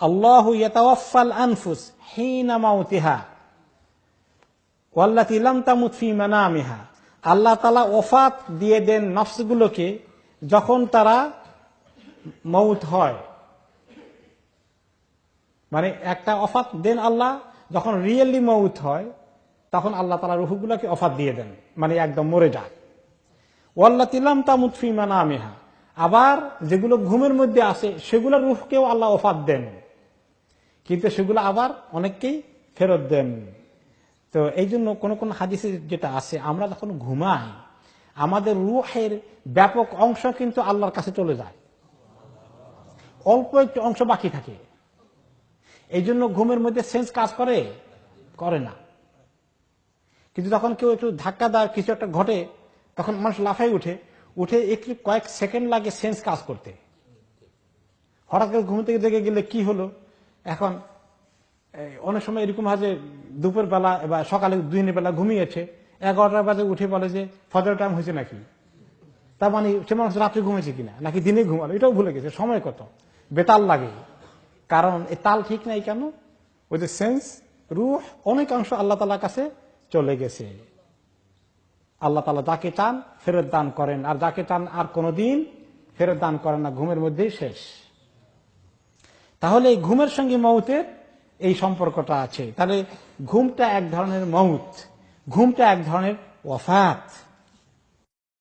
আল্লাহ আনফুস ফি আল্লাহ ওফাত দিয়ে দেন নফসগুলোকে যখন তারা মৌত হয়। মানে একটা অফাত দেন আল্লাহ, যখন রিয়েলি মৌত হয়, তখন আল্লাহ তালা রুহুগুলোকে অফাত দিয়ে দেন মানে একদম মরে যায়। ওয়াল্লা তিলাম তামুত ফি মানামিহা। আবার যেগুলো ঘুমের মধ্যে আসে, সেগুলো রুহকেও আল্লাহ অফাত দেন। কিন্তু সেগুলো আবার অনেককেই ফেরত দেন। তো এই জন্য কোন কোন হাদিসে যেটা আছে, আমরা যখন ঘুমাই, আমাদের রুহের ব্যাপক অংশ কিন্তু আল্লাহর কাছে চলে যায়। অল্প একটু অংশ বাকি থাকে। এই জন্য ঘুমের মধ্যে সেন্স কাজ করে? করে না। কিন্তু যখন কেউ একটু ধাক্কা দেয়, কিছু একটা ঘটে, তখন মানুষ লাফাই উঠে উঠে একটু কয়েক সেকেন্ড লাগে সেন্স কাজ করতে। হঠাৎ করে ঘুম থেকে জেগে গেলে কি হলো? এখন অনেক সময় এরকম হয় যে দুপুর বেলা বা সকালে দিনের বেলা ঘুমিয়েছে এগারোটা বাজে উঠে বলে যে ফজর টাইম হয়েছে নাকি? তার মানে সে মানুষ রাত্রে ঘুমেছে কিনা, নাকি দিনে ঘুমালো? এটাও ভুলে গেছে, সময় কত? বেতাল লাগে। কারণ এই তাল ঠিক নাই কেন? ওই যে সেন্স রুহ, অনেকাংশ আল্লাহ তালার কাছে চলে গেছে। আল্লাহ তালা যাকে চান ফেরত দান করেন, আর যাকে চান আর কোনোদিন ফেরত দান করেন না, ঘুমের মধ্যেই শেষ। তাহলে এই ঘুমের সঙ্গে মৌতের এই সম্পর্কটা আছে। তাহলে ঘুমটা এক ধরনের মৌত ঘুমটা এক ধরনের ওয়াফাত